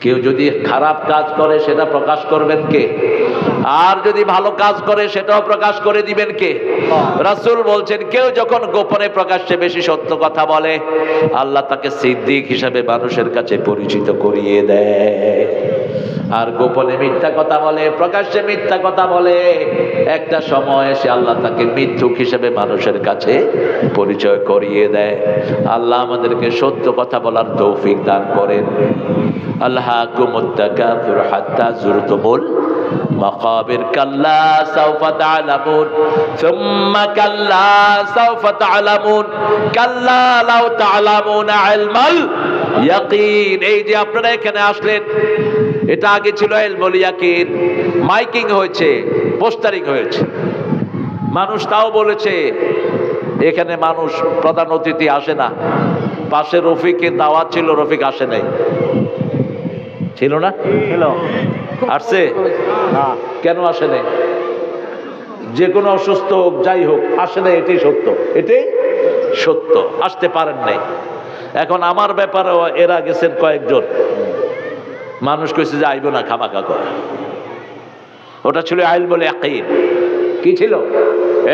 কেউ যদি খারাপ কাজ করে, সেটা প্রকাশ করবেন কে? আর যদি ভালো কাজ করে, সেটাও প্রকাশ করে দিবেন কে? রাসূল বলছেন, কেউ যখন গোপনে প্রকাশ্যে বেশি সত্য কথা বলে, আল্লাহ তাকে সিদ্দিক হিসাবে মানুষের কাছে পরিচিত করিয়ে দেয়। আর গোপনে মিথ্যা কথা বলে, প্রকাশ্যে মিথ্যা কথা বলে, একটা সময় এসে আল্লাহ তাকে মিথ্যুক হিসেবে মানুষের কাছে পরিচয় করিয়ে দেয়। আল্লাহ আমাদেরকে সত্য কথা বলার তৌফিক দান করেন। আল্লাহ কুমুত্তাকাতুর হাত্তা জুরতুমুল মাকাবির কাল্লা সাউফা তা'লামুন সুম্মা কাল্লা সাউফা তা'লামুন কাল্লা লাউ তা'লামুনা ইলমাল ইয়াকিন। এই যে আপনারা এখানে আসলেন, এটা আগে ছিল এলমুল ইয়াকিন। মাইকিং হয়েছে, পোস্টারিং হয়েছে। মানুষ তাও বলেছে, এখানে মানুষ প্রধান অতিথি আসে না। পাশে রফিকের দাওয়াত ছিল, রফিক আসে নাই। ছিল না? আসছে? না। কেন আসে নাই? যে কোনো অসুস্থ হোক যাই হোক আসে নাই এটাই সত্য। এটাই সত্য। আসতে পারেন নাই। এখন আমার ব্যাপারেও এরা গেছেন কয়েকজন। মানুষ কইছে যে আইব না খামাখা করে। ওটা ছিল আইল বলে একইন কি ছিল?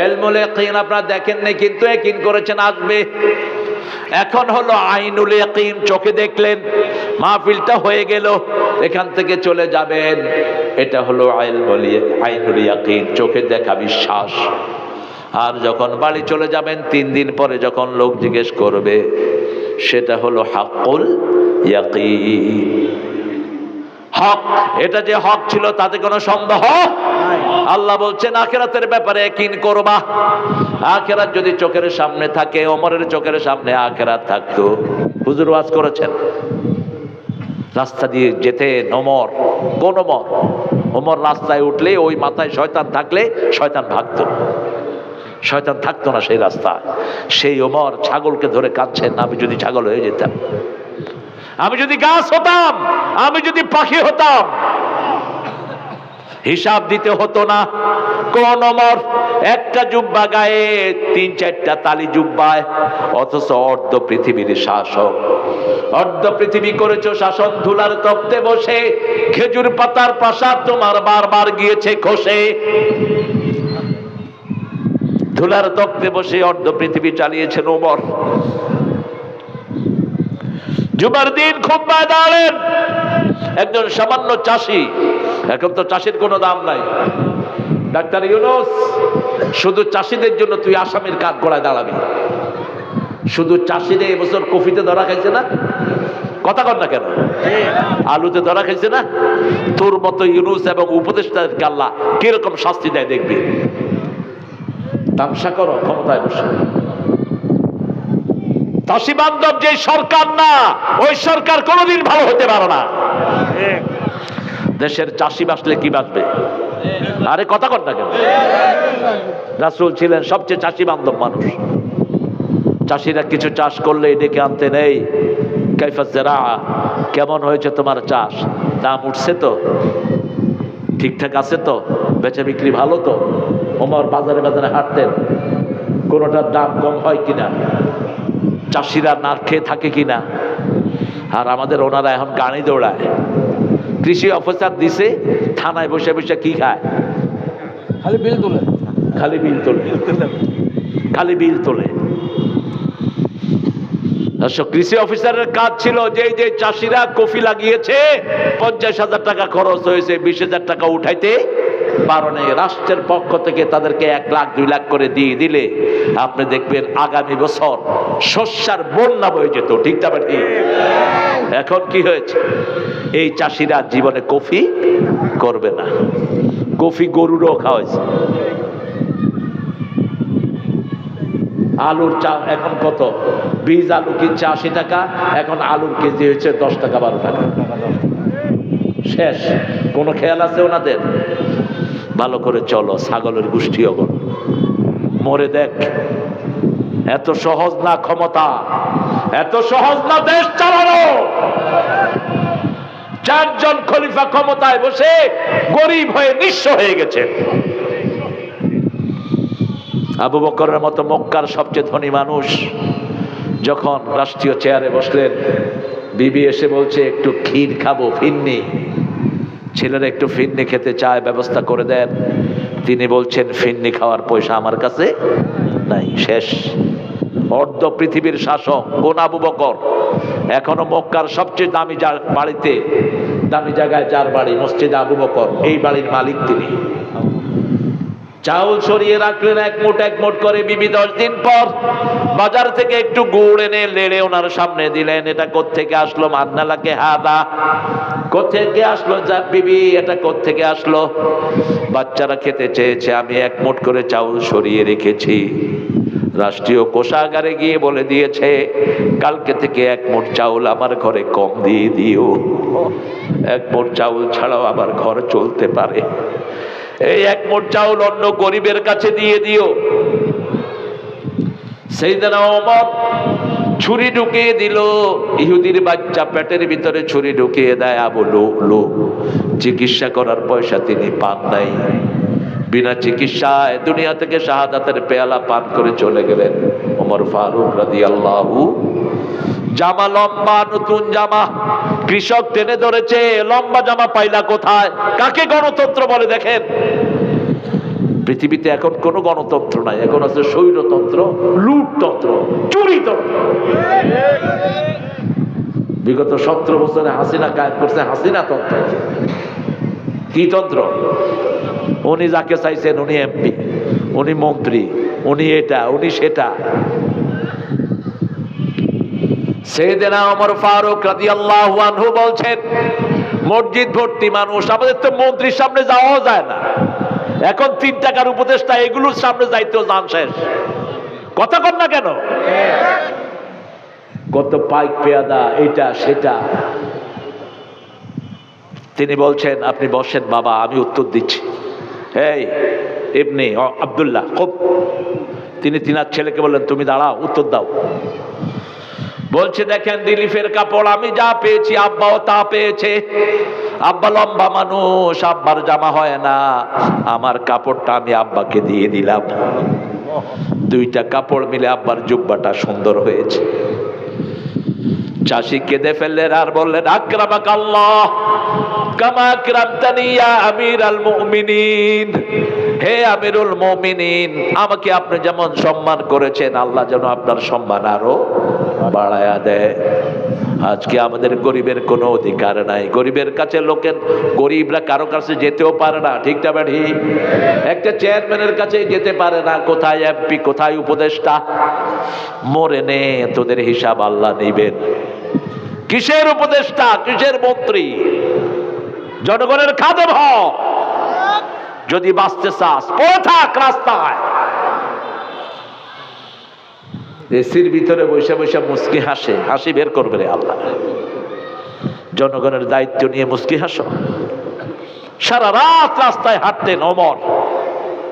এলমুল ইয়াকিন আপনারা দেখেন নাই কিন্তু ইয়াকিন করেছেন আসবে এখন হলো আইনুল ইয়াকিন, চোখে দেখলেন, মাহফিলটা হয়ে গেল, এখান থেকে চলে যাবেন। এটা হলো ইয়া- আইনুল ইয়াকিন, চোখে দেখা বিশ্বাস। আর যখন বাড়ি চলে যাবেন, তিন দিন পরে যখন লোক জিজ্ঞেস করবে, সেটা হলো হাক্কুল ইয়াকিন। হক, এটা যে হক ছিল তাতে কোনো সন্দেহ? আল্লাহ বলছেন, আখেরাতের ব্যাপারে কিন করবা। আখেরাত যদি চোখের সামনে থাকে, ওমরের চোখের সামনে আখেরাত থাকতো। হুজুর ওয়াজ করেছেন। রাস্তা দিয়ে যেতে নমর, কোন ওমর ওমর রাস্তায় উঠলে ওই মাথায় শয়তান থাকলে শয়তান ভাগতো। শয়তান থাকতো না সেই রাস্তায়। সেই ওমর ছাগলকে ধরে কাঁদছেন, আমি যদি ছাগল হয়ে যেতাম, আমি যদি গাছ হতাম, আমি যদি পাখি হতাম হিসাব দিতে হতো না। কোন অমর একটা জুব্বা গায়ে, তিন চারটা তালি জুব্বায়, অথচ অর্ধ পৃথিবীর শাসক। অর্ধ পৃথিবী করেছ শাসন, ধুলার তপ্তে বসে, খেজুর পাতার প্রাসাদ তোমার বারবার গিয়েছে খসে। ধুলার তপ্তে বসে অর্ধ পৃথিবী চালিয়েছেন ওমর। জুমার দিন খুব দাঁড়ালেন একজন সামান্য চাষি এখন তো চাষির কোনো দাম নাই। ডাক্তার ইউনুস, শুধু চাষিদের জন্য তুই আসামির কাঠ গড়ায় দাঁড়াবি? শুধু চাষিরা এবছর কফিতে ধরা খাইছে না? কথা কর না কেন? আলুতে ধরা খাইছে না? তোর মতো ইউনুস এবং উপদেষ্টার কাল্লা কীরকম শাস্তি দেয় দেখবি? তামসা করো, ক্ষমতায় বসে। চাষি বান্ধব যে সরকার না, ওই সরকার কোনোদিন ভালো হতে পারে না। দেশের চাষি বাঁচলে কি বাঁচবে? আরে কথা কর না কেন? রাসুল ছিলেন সবচেয়ে চাষি বান্ধব মানুষ। চাষিরা কিছু চাষ করলে ডেকে আনতে নেই। কাইফা জেরা কেমন হয়েছে তোমার চাষ? দাম উঠছে তো? ঠিকঠাক আছে তো? বেচা বিক্রি ভালো তো? ওমর বাজারে বাজারে হাঁটতেন। কোনোটার দাম কম হয় কিনা? চাষিরা না খেয়ে থাকে কিনা? আর আমাদের ওনারা এখন গাড়ি দৌড়ায়। কৃষি অফিসার দিছে থানায় বসে বসে কি খায়? খালি বিল তোলে। খালি বিল তোলে। খালি বিল তোলে। কৃষি অফিসারের কাজ ছিল যে যে চাষিরা কফি লাগিয়েছে পঞ্চাশ হাজার টাকা খরচ হয়েছে বিশ হাজার টাকা উঠাইতে। পারনে রাষ্ট্রের পক্ষ থেকে তাদেরকে এক লাখ, দুই লাখ করে দিয়ে দিলে আপনি দেখবেন আগামী বছর শস্যার বন্যা বয়ে যেত, ঠিক না ঠিক এখন কি হয়েছে? এই চাষিরা জীবনে কফি করবে না। কফি গরুরও খাওয়াইছে। আলুর চা এখন কত? বীজ, আলু কিনছে আশি টাকা? এখন আলুর কেজি হয়েছে দশ টাকা, বারো টাকা। শেষ। কোনো খেয়াল আছে ওনাদের? ভালো করে চলো, ছাগলের গোষ্ঠী অগণ মরে দেখ, এত সহজ না ক্ষমতা, এত সহজ না দেশ চালানো। চারজন খলিফা ক্ষমতায় বসে গরিব হয়ে নিঃস্ব হয়ে গেছেন আবু বকরের মতো মক্কার সবচেয়ে ধনী মানুষ যখন রাষ্ট্রীয় চেয়ারে বসলেন, বিবি এসে বলছে, একটু ক্ষীর খাব ফিন্নি ছেলেরা একটু ফিন্নি খেতে চায়, ব্যবস্থা করে দেন। তিনি বলছেন ফিন্নি খাওয়ার পয়সা আমার কাছে নাই। শেষ। অর্ধ পৃথিবীর শাসক, কোন আবু বকর? এখনও মক্কার সবচেয়ে দামি বাড়িতে, দামি জায়গায় যার বাড়ি? মসজিদ আবু বকর। এই বাড়ির মালিক তিনি। চাউল সরিয়ে রাখলেন, এক মুঠ এক মুঠ করে বিবি দশ দিন পর বাজার থেকে একটু গুড় এনে লেড়ে ওনার সামনে দিলেন, এটা কোত্থেকে আসলো মান্নালাকে হাদা? কোত্থেকে আসলো যা বিবি, এটা কোত্থেকে আসলো? বাচ্চারা খেতে চেয়েছে, আমি এক মুঠ করে চাউল সরিয়ে রেখেছি। রাষ্ট্রীয় কোষাগারে গিয়ে বলে দিয়েছে, কালকে থেকে এক মুঠ চাউল আমার ঘরে কম দিয়ে দিও। এক মুঠ চাউল ছাড়াও আমার ঘর চলতে পারে। এই এক মোট চাউল অন্য গরিবের কাছে দিয়ে দিও। সেই দিন ছুরি ঢুকিয়ে দিল। ইহুদির বাচ্চা পেটের ভিতরে ছুরি ঢুকিয়ে দেয় আবু লো চিকিৎসা করার পয়সা তিনি পান নাই। বিনা চিকিৎসায় দুনিয়া থেকে শাহাদাতের পেয়ালা পান করে চলে গেলেন ওমর ফারুক রাদি আল্লাহু জামা লম্বা, নতুন জামা। কৃষক টেনে ধরেছে, লম্বা জামা পাইলা কোথায়? কাকে গণতন্ত্র বলে দেখেন? পৃথিবীতে এখন কোনো গণতন্ত্র নাই, এখন আছে স্বৈরতন্ত্র, লুটতন্ত্র, চুরিতন্ত্র। বিগত সতেরো বছরে হাসিনা কায়েম করছে হাসিনা তন্ত্র। কি তন্ত্র? উনি যাকে চাইছেন উনি এমপি, উনি মন্ত্রী, উনি এটা, উনি সেটা। সেদিনা ওমর ফারুক রাদিয়াল্লাহু আনহু বলছেন, মসজিদ ভর্তি মানুষ, আমাদের তো মন্ত্রীর সামনে যাওয়াও যায় না। এখন তিন টাকার উপদেষ্টা এগুলোর সামনে যাইতেও যান শেষ। কথা কর না কেন? কত পাইক পেয়াদা, এটা, সেটা। তিনি বলছেন, আপনি বসেন বাবা, আমি উত্তর দিচ্ছি। এই এমনি আবদুল্লাহ, খুব। তিনি তিনার ছেলেকে বললেন, তুমি দাঁড়াও, উত্তর দাও। বলছে, দেখেন দিলীপের কাপড়, আমি যা পেয়েছি, আব্বাও তা পেয়েছে। আব্বা লম্বা মানুষ, আব্বার জামা হয় না। আমার কাপড়টা আমি আব্বাকে দিয়ে দিলাম। দুইটা কাপড় মিলে আব্বার জুব্বাটা সুন্দর হয়েছে। চাষি কেঁদে ফেললেন আর বললেন আক্রামাক আল্লাহ কামা আক্রামতানি আমির আল মুমিনিন। হে আমিরুল মুমিনিন, আমাকে আপনি যেমন সম্মান করেছেন, আল্লাহ যেন আপনার সম্মান আরও বাড়ায়া দেয়। আজকে আমাদের গরিবের কোনো অধিকার নাই। গরিবের কাছে লোকের, গরিবরা কারও কাছে যেতেও পারে না ঠিকটা ব্যাঠি একটা চেয়ারম্যানের কাছে যেতে পারে না, কোথায় এমপি, কোথায় উপদেষ্টা? মরে নে, তোদের হিসাব আল্লাহ নিবেন। কিসের উপদেষ্টা? কিসের মন্ত্রী? জনগণের খাদে হ। যদি বাঁচতে চাস, পড়ে থাক রাস্তায়। এসির ভিতরে বসে বসে মুস্কি হাসে, হাসি বের করবে রে আল্লাহ। জনগণের দায়িত্ব নিয়ে মুস্কি হাসো। সারা রাত রাস্তায় হাঁটতেন অমর।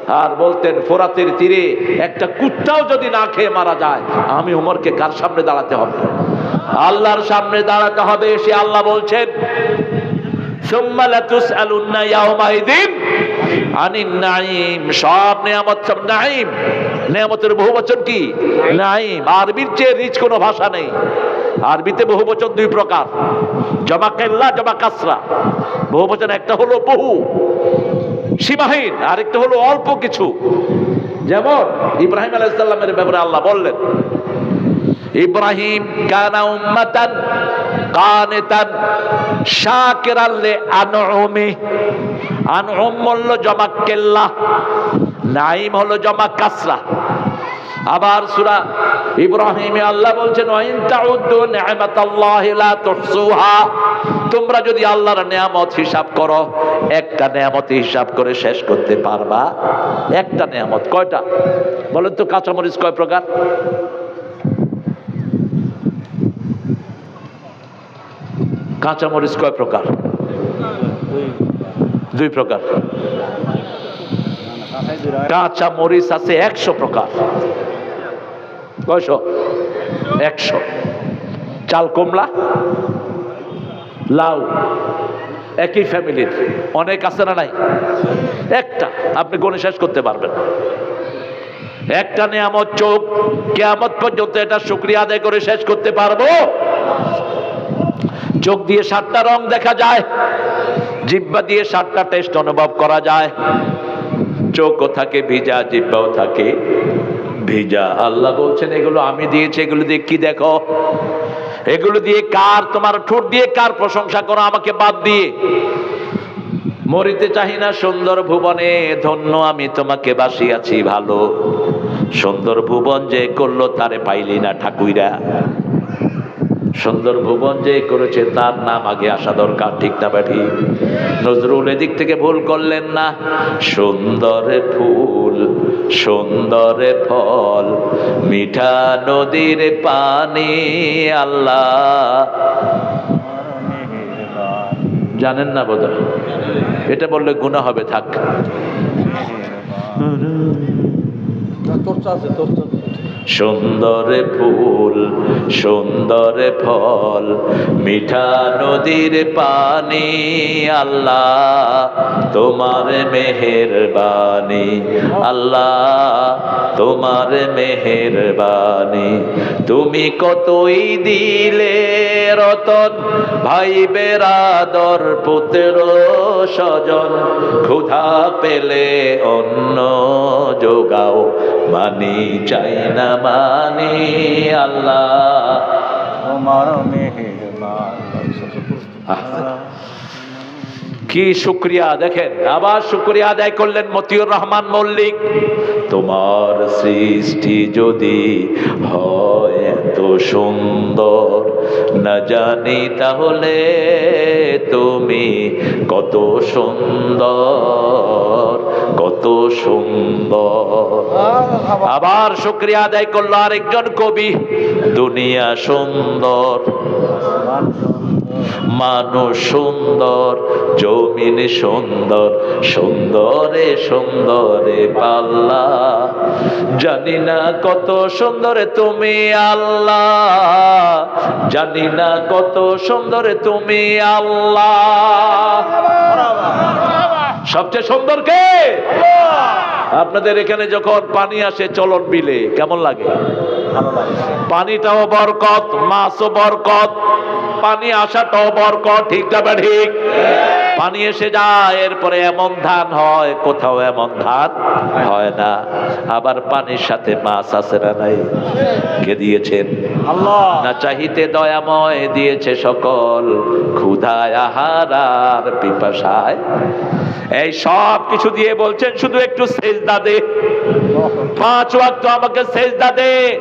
আর বলতেন, ফোরাতের তীরে একটা কুত্তাও যদি না খেয়ে মারা যায়, আমি ওমরকে কার সামনে দাঁড়াতে হবে? আল্লাহর সামনে দাঁড়াতে হবে সে আল্লাহ বলছেন সব নিয়ামত সব নাঈম। নিয়ামতের বহু বচন কি? নাঈম আরবির চেয়ে রিচ কোনো ভাষা নেই। আরবিতে বহু বচন দুই প্রকার। জমা কেল্লা, জমা কাসরা। বহু বচন একটা হলো বহু, সীমাহীন। আরেকটা হলো অল্প কিছু। যেমন ইব্রাহিম আলাইসাল্লামের ব্যাপারে আল্লাহ বললেন, ইব্রাহিম কানা উম্মাতান কানিতান শাকিরান লি আনউমি। আনউম হলো জমা কেল্লা। নাইম হলো জমা কাসরা। আবার সুরা ইব্রাহিমে আল্লাহ বলছেন তোমরা যদি আল্লাহর নিয়ামত হিসাব করো, একটা নিয়ামত হিসাব করে শেষ করতে পারবা। একটা নিয়ামত, কয়টা? বলেন তো, কাঁচামরিচ কয় প্রকার? কাঁচামরিচ কয় প্রকার? দুই প্রকার। কাঁচা মরিচ আছে একশো প্রকার। কয়শো? একশো। চাল কমলা, লাউ, একই ফ্যামিলির অনেক আছে না নাই? একটা, আপনি গণে শেষ করতে পারবেন। একটা নিয়ামত চোখ, কেয়ামত পর্যন্ত এটা শুক্রিয়া আদায় করে শেষ করতে পারব। চোখ দিয়ে সাতটা রং দেখা যায় জিব্বা দিয়ে সাতটা টেস্ট অনুভব করা যায়। চোখও থাকে ভিজা জিব্বাও থাকে ভিজা। আল্লাহ বলছেন, এগুলো আমি দিয়েছি, এগুলো দিয়ে কি দেখো? এগুলো দিয়ে কার, তোমার ঠোঁট দিয়ে কার প্রশংসা করো? আমাকে বাদ দিয়ে। মরিতে চাহি না সুন্দর ভুবনে, ধন্য আমি তোমাকে বাসিয়াছি ভালো। সুন্দর ভুবন যে করল, তারে পাইলি না ঠাকুইরা সুন্দর ভুবন যে করেছে, তার নাম আগে আসা দরকার, ঠিক না ব্যাঠি নজরুল এদিক থেকে ভুল করলেন না। সুন্দর ফুল, সুন্দর ফল, মিঠা নদীর পানি, আল্লাহ। জানেন না বোধ এটা বললে গুণা হবে, থাক। চর্চা আছে চর্চা সুন্দর ফুল, সুন্দর ফল, মিঠা নদীর পানি, আল্লাহ তোমার মেহেরবানি, আল্লাহ তোমার মেহেরবানি। তুমি কতই দিলে রতন ভাই বেরাদর পুত্র স্বজন, ক্ষুধা পেলে অন্য যোগাও, মানি চাই না মানি আল্লাহ। তোমার মেহেরবান। কি শুক্রিয়া দেখেন আবার শুক্রিয়া আদায় করলেন মতিউর রহমান মল্লিক। তোমার সৃষ্টি যদি হয় এত সুন্দর না জানি তাহলে তুমি কত সুন্দর। কত সুন্দর। আবার শুক্রিয়া আদায় করল আরেকজন কবি, দুনিয়া সুন্দর, মানুষ সুন্দর, জমিন সুন্দর, সুন্দরে সুন্দরে পাল্লা। জানি না কত সুন্দরে তুমি আল্লাহ, জানি না কত সুন্দরে তুমি আল্লাহ। সবচেয়ে সুন্দর কে? আপনাদের এখানে যখন পানি আসে চলন বিলে কেমন লাগে? পানিটাও বরকত মাছও বরকত পানি আসাটাও বরকত ঠিক না ঠিক। পানি এসে যায় এরপরে এমন ধান হয় কোথাও এমন ধান হয় না। আবার পানির সাথে মাছ আছে না নাই? কে দিয়েছেন? আল্লাহ। না চাহিতে দয়াময় দিয়েছে সকল ক্ষুধায় আহার আর পিপাসায়। এই সব কিছু দিয়ে বলছেন, শুধু একটু সেজদা দে। পাঁচ ওয়াক্ত আমাকে সেজদা দে।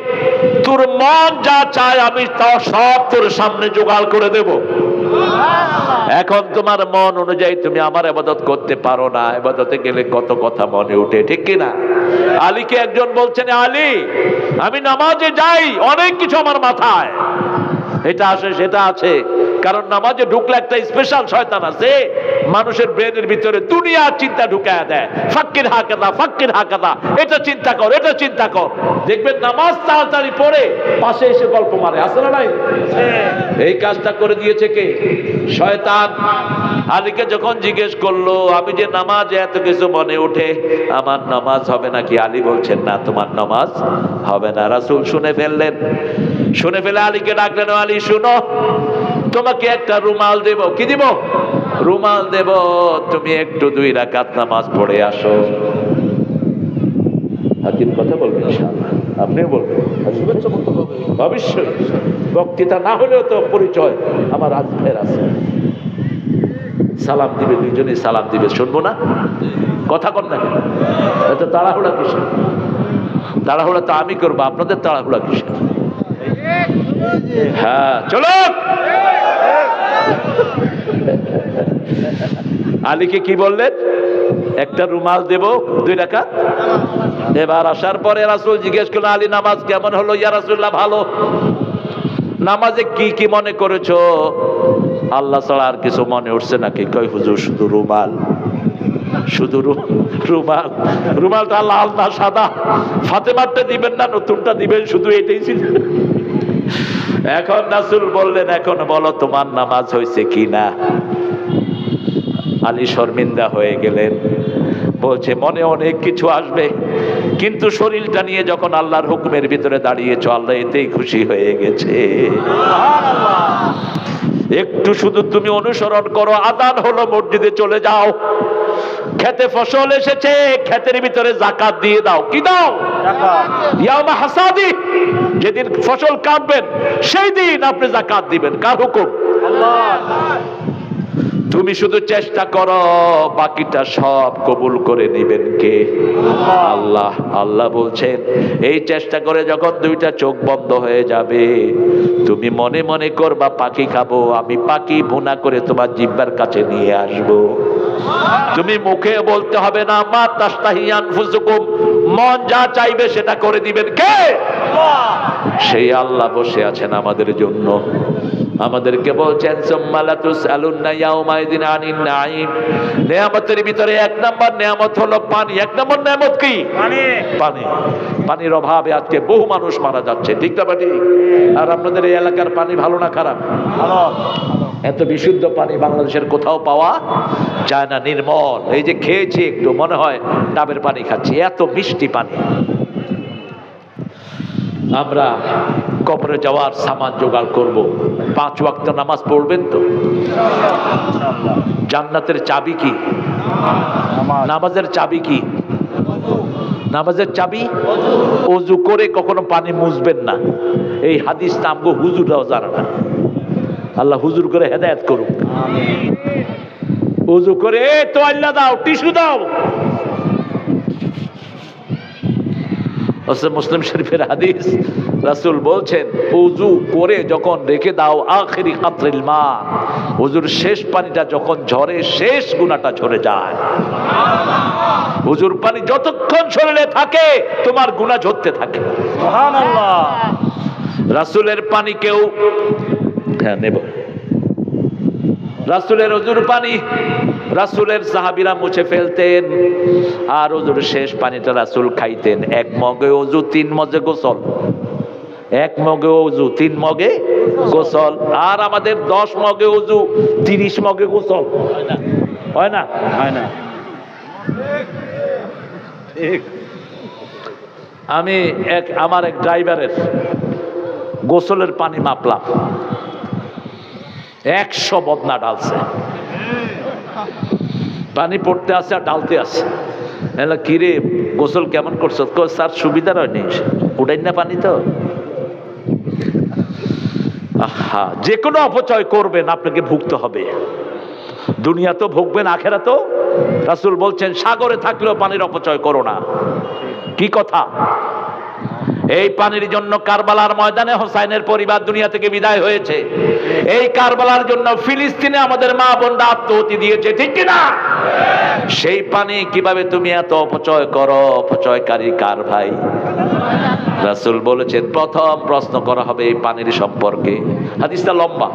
তোর মন যা চায় আমি তা সব তোর সামনে জোগাড় করে দেব। এখন তোমার মন অনুযায়ী তুমি আমার আবাদত করতে পারো না। আবাদতে গেলে কত কথা মনে উঠে, ঠিক কি না? আলীকে একজন বলছেন, আলী, আমি নামাজে যাই, অনেক কিছু আমার মাথায়। এটা আসে, সেটা আছে। কারণ নামাজে ঢুকলে একটা স্পেশাল শয়তান আছে। মানুষের ব্রেনের ভিতরে দুনিয়ার চিন্তা ঢুকায় দেয়। ফাক্কির হাকাদা ফাক্কির হাকাদা, এটা চিন্তা কর, এটা চিন্তা কর। দেখবেন নামাজ তাড়াতাড়ি পড়ে পাশে এসে গল্প মারে আসে না নাই? এই কাজটা করে দিয়েছে কে? শয়তান। আলীকে যখন জিজ্ঞেস করল, আমি যে নামাজ এত কিছু মনে ওঠে, আমার নামাজ হবে নাকি? আলী বলছেন, না, তোমার নামাজ হবে না। রাসূল শুনে ফেললেন। শুনে ফেলে আলীকে ডাকলেন "ও আলী, শুনো। তোমাকে একটা রুমাল দেব। কি দিব? রুমাল দেব। তুমি একটু দুই রাকাত নামাজ পড়ে আসো। হাকিম কথা বলবেন আপনিও বলবেন। অবশ্যই। বক্তৃতা না হলেও তো পরিচয় আমার আজকের আছে। সালাম দিবে দুইজনই সালাম দিবে। শুনব না? কথা কর না? এত তাড়াহুড়া কিসের? তাড়াহুড়া তো আমি করব। আপনাদের তাড়াহুড়া কিসের? হ্যাঁ চলো! আলীকে কি বললেন? একটা রুমাল দেব, দুই টাকা এবার আসার পরে রাসূল জিজ্ঞেস করল আলী, নামাজ কেমন হলো? ইয়া রাসূলুল্লাহ, ভালো। নামাজে কি কি মনে করেছ? আল্লাহ ছাড়া আর কিছু মনে উঠছে নাকি কই হুজুর, শুধু রুমাল। শুধু রুমাল। রুমালটা লাল না সাদা? ফাতেমারটা দিবেন না, নতুনটা দিবেন, শুধু এটাই ছিল। এখন রাসূল বললেন, এখন বলো, তোমার নামাজ হয়েছে কি না আলী শর্মিন্দা হয়ে গেলেন। বলছে মনে অনেক কিছু আসবে। কিন্তু শরীরটা নিয়ে যখন আল্লাহর হুকুমের ভিতরে দাঁড়িয়েছ আল্লাহ এতেই খুশি হয়ে গেছে। একটু শুধু তুমি অনুসরণ করো আদান হলো মসজিদে চলে যাও। খেতে ফসল এসেছে ক্ষেতের ভিতরে জাকাত দিয়ে দাও। কি দাও? ইয়ামা হাসাদি যেদিন ফসল কাটবেন সেই দিন আপনি জাকাত দিবেন। কার হুকুম? আল্লাহ। তুমি শুধু চেষ্টা করো বাকিটা সব কবুল করে নিবেন কে? আল্লাহ আল্লাহ বলছেন এই চেষ্টা করে যখন দুইটা চোখ বন্ধ হয়ে যাবে তুমি মনে মনে করবা পাখি খাব আমি পাখি ভুনা করে তোমার জিব্বার কাছে নিয়ে আসব। তুমি মুখে বলতে হবে না মা তাস্তাহিয়ান ফুসুকুম মন যা চাইবে সেটা করে দিবেন কে? সেই আল্লাহ বসে আছেন আমাদের জন্য। আমাদেরকে বলছেন নিয়ামতের ভিতরে এক নাম্বার নিয়ামত হলো পানি। এক নম্বর নিয়ামত কি? পানি। পানির অভাবে আজকে বহু মানুষ মারা যাচ্ছে। ঠিক না ঠিক আর আপনাদের এই এলাকার পানি ভালো না খারাপ? ভালো। এত বিশুদ্ধ পানি বাংলাদেশের কোথাও পাওয়া যায় না নির্মল। এই যে খেয়েছি একটু মনে হয় ডাবের পানি খাচ্ছি। এত মিষ্টি পানি। আমরা কবরে যাওয়ার সামান জোগাড় করব। পাঁচ ওয়াক্ত নামাজ পড়বেন তো? জান্নাতের চাবি কি? নামাজের চাবি কি? নামাজের চাবি? অজু করে কখনো পানি মুছবেন না। এই হাদিস নামগো হুজুরাও জানে না। আল্লাহ হুজুর করে হেদায়েত করুক। উজু করে তো আল্লাহ দাও টিস্যু দাও। মুসলিম শরীফের হাদিস রাসূল বলছেন উজু করে যখন রেখে দাও আখেরি কাতরিল মা হুজুর শেষ পানিটা যখন ঝরে শেষ গুণাটা ঝরে যায়। হুজুর পানি যতক্ষণ শরীরে থাকে তোমার গুণা ঝরতে থাকে। রাসূলের পানি কেউ হ্যাঁ নেব। রাসূলের অজুর পানি রাসূলের সাহাবিরা মুছে ফেলতেন আর অজুর শেষ পানিটা রাসূল খাইতেন। এক মগে অজু তিন মগে গোসল। এক মগে অজু তিন মগে গোসল। আর আমাদের দশ মগে অজু তিরিশ মগে গোসল। হয় না? হয় না। আমি এক আমার এক ড্রাইভারের গোসলের পানি মাপলাম। একশো বদনা ডালছে পানি পড়তে আছে আর ডালতে আছে। এলা কিরে, গোসল কেমন করছ? স্যার, সুবিধা হয়নি উঠাই না পানি তো। আহা, যে কোনো অপচয় করবেন, আপনাকে ভুগতে হবে। দুনিয়া তো ভুগবেন আখেরা তো রাসুল বলছেন, সাগরে থাকলেও পানির অপচয় করো না। কি কথা? এই পানির জন্য কারবালার ময়দানে হোসাইনের পরিবার দুনিয়া থেকে বিদায় হয়েছে। এই কারবালার জন্য ফিলিস্তিনে আমাদের মা বোনরা আত্মহতি দিয়েছে, ঠিক কিনা? সেই পানি কীভাবে তুমি এত অপচয় করো? অপচয়কারী কার ভাই? রাসুল বলেছেন প্রথম প্রশ্ন করা হবে এই পানির সম্পর্কে। হাদিসটা লম্বা।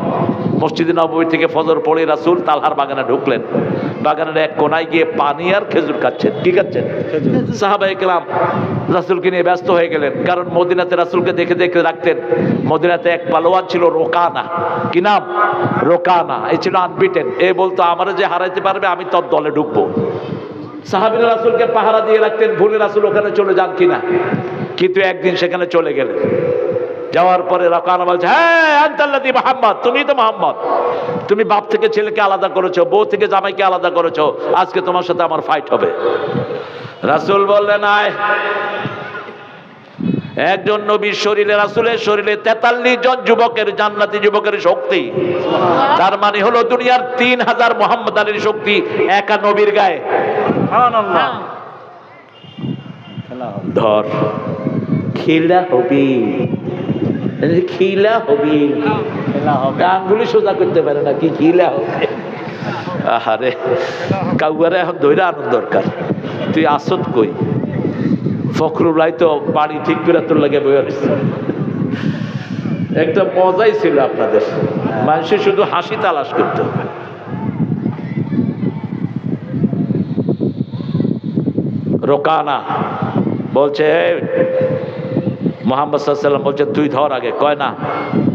মসজিদে নবী থেকে ফজর পড়ে রাসুল তালহার বাগানে ঢুকলেন। বাগানের এক কোনায় গিয়ে পানি আর খেজুর খাচ্ছেন। কি খাচ্ছেন? সাহাবা একলাম রাসুলকে নিয়ে ব্যস্ত হয়ে গেলেন। কারণ মদিনাতে রাসুলকে দেখে দেখে রাখতেন। মদিনাতে এক পালোয়ান ছিল রোকানা। কি নাম? রোকানা। এই ছিল আনবিটেন এ বলতো আমার যে হারাইতে পারবে আমি তোর দলে ঢুকবো। সাহাবিরা রাসুলকে পাহারা দিয়ে রাখতেন। ভুলে রাসুল ওখানে চলে যান কিনা? কিন্তু একদিন সেখানে চলে গেলেন। যাওয়ার পরে রকানা বলছে হ্যাঁ আন্তাল্লাদি মোহাম্মদ তুমি তো মোহাম্মদ। তুমি বাপ থেকে ছেলেকে আলাদা করেছ বউ থেকে জামাইকে আলাদা করেছ আজকে তোমার সাথে আমার ফাইট হবে। রাসুল বললেন আয়। একজন নবীর শরীরে রাসুলের শরীরে তেতাল্লিশ জন যুবকের জান্নাতি যুবকের শক্তি। তার মানে হলো দুনিয়ার তিন হাজার মোহাম্মদ আলীর শক্তি একা নবীর গায়ে। ধর। খিলা হবি। খিলা হবি। আঙ্গুলি সোজা করতে পারে না কি খিলা হবে। আহারে কাউয়ারে এখন ধৈর্য আনন্দ দরকার। তুই আসত কই? ফখরুল রায় তো বাড়ি ঠিক করে তোর লাগে রয়েছে একটা মজাই ছিল আপনাদের। মানুষের শুধু হাসি তালাশ করতে। হবে রোকানা বলছে "এই, মোহাম্মদ সাল্লাম বলছে, তুই ধর আগে। কয়, না,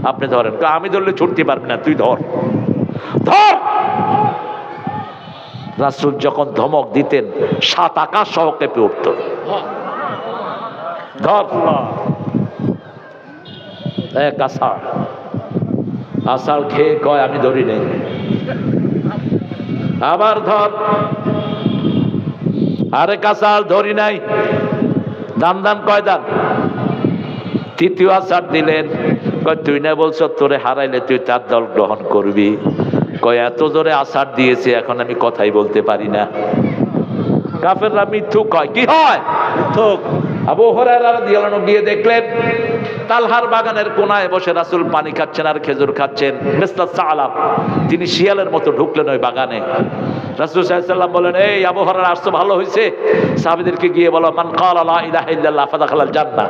আপনি ধরেন। আমি ধরলে ছুটতে পারবি না, তুই ধর। ধর! রাসুল যখন ধমক দিতেন, সাত আকাশ সহ কেঁপে উঠত। ধর! এক আষাঢ়। আষাঢ় খেয়ে কয়, আমি ধরি নেই। আবার ধর! আরে কাঁচাল ধরি নাই। দান দান, কয়, দান। তৃতীয় আষাঢ় দিলেন। তুই না বলছ তোরে হারাইলে তুই তার দল গ্রহণ করবি? কয়, এত জোরে আচার দিয়েছে, এখন আমি কথাই বলতে পারি না। কাফেররা মিথ্যু হয়। কি হয়? মিথ্যুক। আবু হরায়রা রাদিয়াল্লাহু আনহু গিয়ে দেখলেন তালহার বাগানের কোনায় বসে রাসুল পানি খাচ্ছেন আর খেজুর খাচ্ছেন। মিস্টার সালাম তিনি শিয়ালের মতো ঢুকলেন ওই বাগানে। রাসুল সাহেব বলেন এই আবহাওয়ার আসতো ভালো হয়েছে সাহাবিদেরকে গিয়ে বলো মান ক্বালা লা ইলাহা ইল্লাল্লাহ ফাদাখালাল জান্নাহ।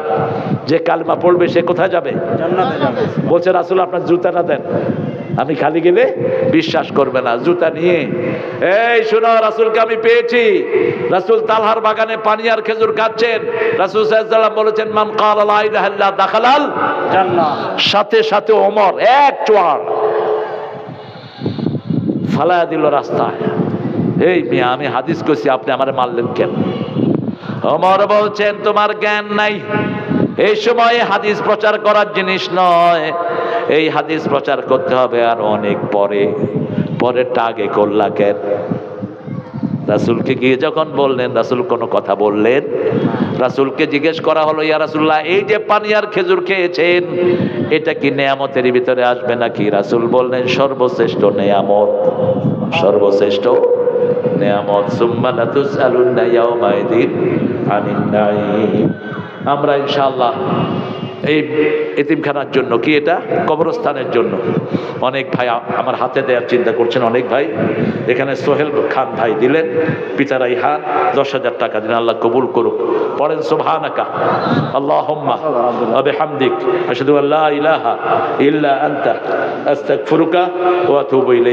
যে কালমা পড়বে সে কোথায় যাবে। বলছে রাসুল আপনার জুতাটা দেন। আমি খালি গেলে বিশ্বাস করবে না, জুতা নিয়ে। এই শোনো, রাসূলকে আমি পেয়েছি। রাসূল তালহার বাগানে পানি আর খেজুর খাচ্ছেন। রাসূল সাল্লাম বলেছেন, মান ক্বালা লা ইলাহা ইল্লাল্লাহ দাখালাল সাথে সাথে ওমর, এক চোয়ার ফালায়া দিল রাস্তায়। এই মিয়া, আমি হাদিস করছি আপনি আমারে মারলেন কেন? অমর বলছেন, তোমার জ্ঞান নাই। এই সময় হাদিস প্রচার করার জিনিস নয়। এই হাদিস প্রচার করতে হবে আর অনেক পরে। পরেরটা আগে করলা কেন রাসুলকে গিয়ে যখন বললেন, রাসুল কোনো কথা বললেন? রাসুলকে জিজ্ঞেস করা হলো, ইয়া রাসুল্লাহ এই যে পানি আর খেজুর খেয়েছেন, এটা কি নেয়ামতের ভিতরে আসবে নাকি? রাসুল বললেন, সর্বশ্রেষ্ঠ নেয়ামত সর্বশ্রেষ্ঠ নেয়ামত। সুম্মা লাতুসআলুন্না ইয়াউমাইদিন নাঈম। আমরা ইনশাআল্লাহ এই এতিমখানার জন্য, কি এটা? কবরস্থানের জন্য। অনেক ভাই আমার হাতে দেওয়ার চিন্তা করছেন, অনেক ভাই। এখানে সোহেল খান ভাই দিলেন পিতার ইহান দশ হাজার টাকা দিন আল্লাহ কবুল করুক। পড়েন সোভানাকা আল্লাহ আবে হামদিক আল্লাহ ইলাহা ইল্লা আনতা, আস্তাগফিরুকা ওয়া আতুবু ইলাইক।